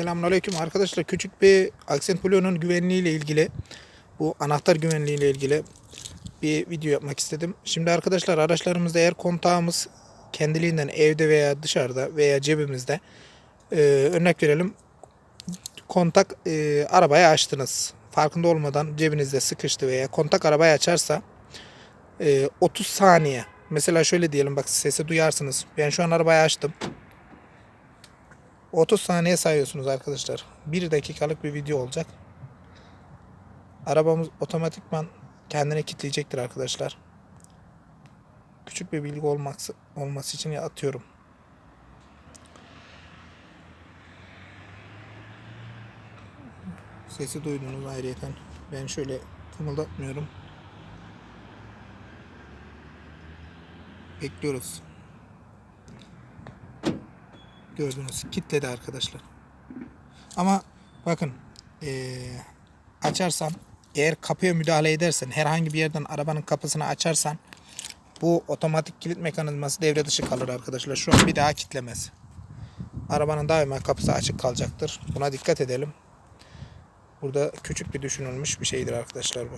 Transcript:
Selamünaleyküm arkadaşlar. Küçük bir Accent Blue'nun güvenliği ilgili bu anahtar güvenliği ile ilgili bir video yapmak istedim. Şimdi arkadaşlar araçlarımızda eğer kontağımız kendiliğinden evde veya dışarıda veya cebimizde e, örnek verelim kontak e, arabayı açtınız. Farkında olmadan cebinizde sıkıştı veya kontak arabayı açarsa e, 30 saniye mesela şöyle diyelim bak sesi duyarsınız. Ben şu an arabayı açtım. 30 saniye sayıyorsunuz arkadaşlar. 1 dakikalık bir video olacak. Arabamız otomatikman kendine kilitleyecektir arkadaşlar. Küçük bir bilgi olması, olması için atıyorum. Sesi duydunuz ayrıyeten. Ben şöyle kımıldatmıyorum. Bekliyoruz. Gördünüz. Kitledi arkadaşlar. Ama bakın eee, açarsan eğer kapıya müdahale edersen herhangi bir yerden arabanın kapısını açarsan bu otomatik kilit mekanizması devre dışı kalır arkadaşlar. Şu an bir daha kitlemez. Arabanın daima kapısı açık kalacaktır. Buna dikkat edelim. Burada küçük bir düşünülmüş bir şeydir arkadaşlar bu.